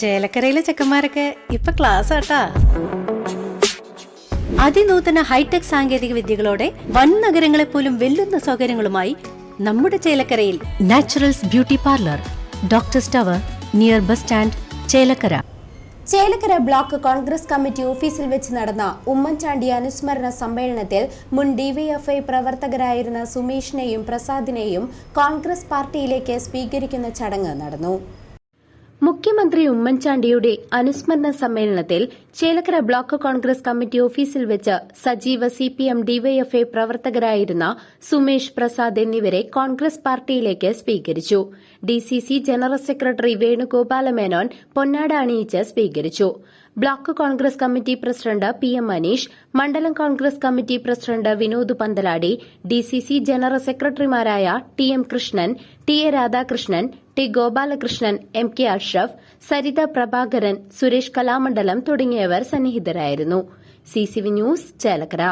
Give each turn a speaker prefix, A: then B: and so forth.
A: ചേലക്കരയിലെ ചെക്കന്മാരൊക്കെ ഇപ്പൊ ക്ലാസ് ആട്ടാ. അതിനൂതന ഹൈടെക് സാങ്കേതിക വിദ്യകളോടെ വൻ നഗരങ്ങളെ പോലും വെല്ലുന്ന സൗകര്യങ്ങളുമായി നമ്മുടെ ചേലക്കരയിൽ naturals beauty parlour doctor tower near bus stand Chelakkara.
B: Chelakkara block Congress committee ഓഫീസിൽ വെച്ച് നടന്ന ഉമ്മൻചാണ്ടി അനുസ്മരണ സമ്മേളനത്തിൽ മുൻ ഡിവൈഎഫ്ഐ പ്രവർത്തകരായിരുന്ന സുമേഷിനെയും പ്രസാദിനെയും കോൺഗ്രസ് പാർട്ടിയിലേക്ക് സ്വീകരിക്കുന്ന ചടങ്ങ് നടന്നു. മുഖ്യമന്ത്രി ഉമ്മൻചാണ്ടിയുടെ അനുസ്മരണ സമ്മേളനത്തിൽ ചേലക്കര ബ്ലോക്ക് കോൺഗ്രസ് കമ്മിറ്റി ഓഫീസിൽ വെച്ച് സജീവ സി പി എം ഡിവൈഎഫ്ഐ പ്രവർത്തകരായിരുന്ന സുമേഷ് പ്രസാദ് എന്നിവരെ കോൺഗ്രസ് പാർട്ടിയിലേക്ക് സ്വീകരിച്ചു. DCC general secretary Venugopala Menon പൊന്നാട അണിയിച്ച് സ്വീകരിച്ചു. Block Congress committee president P M Manish മണ്ഡലം Congress committee president Vinod Panthaladi DCC general സെക്രട്ടറിമാരായ T M Krishnan T A Radhakrishnan T Gopalakrishnan M K Ashraf Saritha Prabhakaran Suresh Kalamandalam തുടങ്ങിയവർ സന്നിഹിതരായിരുന്നു. CCV news Chelakkara.